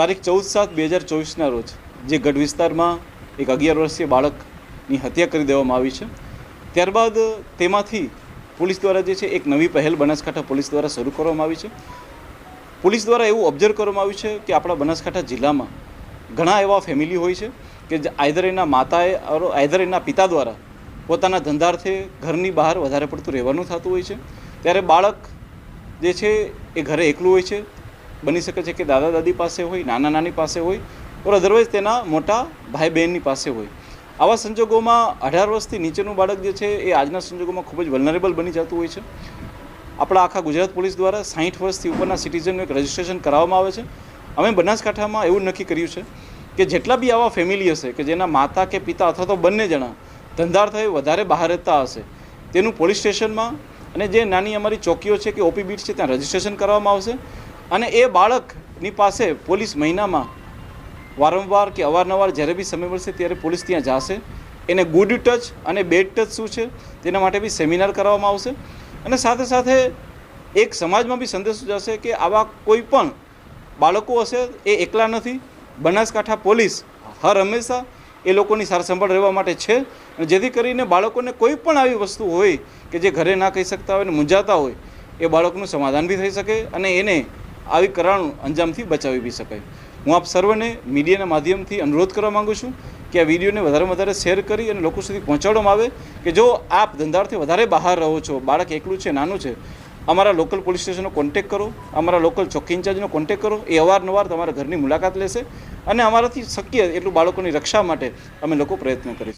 તારીખ ચૌદ સાત બે હજાર ચોવીસના રોજ જે ગઢ વિસ્તારમાં એક અગિયાર વર્ષીય બાળકની હત્યા કરી દેવામાં આવી છે. ત્યારબાદ તેમાંથી પોલીસ દ્વારા જે છે એક નવી પહેલ બનાસકાંઠા પોલીસ દ્વારા શરૂ કરવામાં આવી છે. પોલીસ દ્વારા એવું ઓબ્ઝર્વ કરવામાં આવ્યું છે કે આપણા બનાસકાંઠા જિલ્લામાં ઘણા એવા ફેમિલી હોય છે કે આઈધર એના માતાએ આઈધર એના પિતા દ્વારા પોતાના ધંધાર્થે ઘરની બહાર વધારે પડતું રહેવાનું થતું હોય છે. ત્યારે બાળક જે છે એ ઘરે એકલું હોય છે. બની શકે છે કે દાદા દાદી પાસે હોય, નાના નાની પાસે હોય, ઓર અધરવાઇઝ તેના મોટા ભાઈ બહેનની પાસે હોય. આવા સંજોગોમાં અઢાર વર્ષથી નીચેનું બાળક જે છે એ આજના સંજોગોમાં ખૂબ જ વલનરેબલ બની જતું હોય છે. આપણા આખા ગુજરાત પોલીસ દ્વારા સાહીઠ વર્ષથી ઉપરના સિટીઝનનું એક રજિસ્ટ્રેશન કરાવવામાં આવે છે. અમે બનાસકાંઠામાં એવું નક્કી કર્યું છે કે જેટલા બી આવા ફેમિલી હશે કે જેના માતા કે પિતા અથવા તો બંને જણા ધંધાર્થે વધારે બહાર રહેતા હશે, તેનું પોલીસ સ્ટેશનમાં અને જે નાની અમારી ચોકીઓ છે કે ઓપી બીટ છે, ત્યાં રજિસ્ટ્રેશન કરવામાં આવશે. અને એ બાળકની પાસે પોલીસ મહિનામાં વારંવાર કે અવારનવાર જ્યારે બી સમય મળશે ત્યારે પોલીસ ત્યાં જશે. એને ગુડ ટચ અને બેડ ટચ શું છે તેના માટે બી સેમિનાર કરવામાં આવશે. અને સાથે સાથે એક સમાજમાં બી સંદેશો જશે કે આવા કોઈ પણ બાળકો હશે એ એકલા નથી. બનાસકાંઠા પોલીસ હર હંમેશા એ લોકોની સાર સંભાળ રહેવા માટે છે. અને જેથી કરીને બાળકોને કોઈ પણ આવી વસ્તુ હોય કે જે ઘરે ના કહી શકતા હોય અને મૂંઝાતા હોય, એ બાળકનું સમાધાન બી થઈ શકે અને એને આવી કરાણું અંજામથી બચાવી બી શકાય. હું આપ સર્વને મીડિયાના માધ્યમથી અનુરોધ કરવા માગું છું કે આ વિડીયોને વધારે વધારે શેર કરી અને લોકો સુધી પહોંચાડવામાં આવે કે જો આપ ધંધાર્થી વધારે બહાર રહો છો, બાળક એકલું છે, નાનું છે, અમારા લોકલ પોલીસ સ્ટેશનનો કોન્ટેક કરો, અમારા લોકલ ચોકી ઇન્ચાર્જનો કોન્ટેક કરો, એ અવારનવાર તમારા ઘરની મુલાકાત લેશે અને અમારાથી શક્ય એટલું બાળકોની રક્ષા માટે અમે લોકો પ્રયત્ન કરીશું.